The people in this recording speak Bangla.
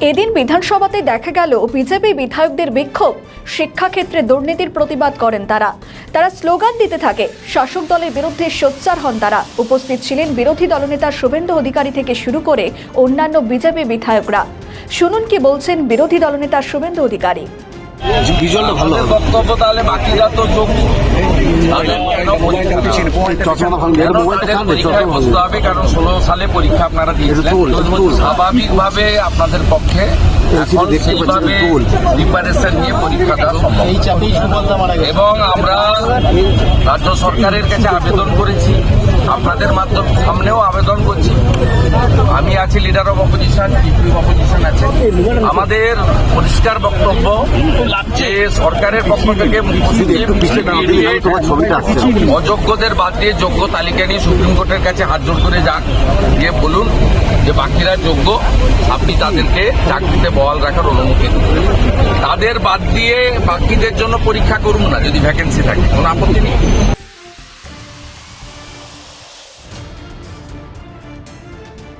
এদিন বিধানসভাতে দেখা গেল বিজেপি বিধায়কদের বিক্ষোভ। শিক্ষাক্ষেত্রে দুর্নীতির প্রতিবাদ করেন তারা। তারা স্লোগান দিতে থাকে শাসক দলের বিরুদ্ধে সোচ্চার হন তারা। উপস্থিত ছিলেন বিরোধী দলনেতা শুভেন্দু অধিকারী থেকে শুরু করে অন্যান্য বিজেপি বিধায়করা। শুনুন কি বলছেন বিরোধী দলনেতা শুভেন্দু অধিকারী। বক্তব্য তাহলে বাকিরা তো বসতে হবে কারণ ষোলো সালে পরীক্ষা আপনারা দিয়েছিলেন. স্বাভাবিকভাবে আপনাদের পক্ষে এখন সেইভাবে প্রিপারেশন নিয়ে পরীক্ষা দেওয়া সম্ভব এবং আমরা রাজ্য সরকারের কাছে আবেদন করেছি। আপনাদের মাধ্যম সামনেও আবেদন করছি। আমি আছি লিডার অফ অপোজিশন অপোজিশন আছে। আমাদের পরিষ্কার বক্তব্য যে সরকারের পক্ষ থেকে। অযোগ্যদের বাদ দিয়ে যোগ্য তালিকা নিয়ে সুপ্রিম কোর্টের কাছে হাত জোর করে যান গিয়ে বলুন যে বাকিরা যোগ্য, আপনি তাদেরকে চাকরিতে বহাল রাখার অনুমতি তাদের বাদ দিয়ে বাকিদের জন্য পরীক্ষা করুন না, যদি ভ্যাকেন্সি থাকে। কোনো আপত্তি নেই?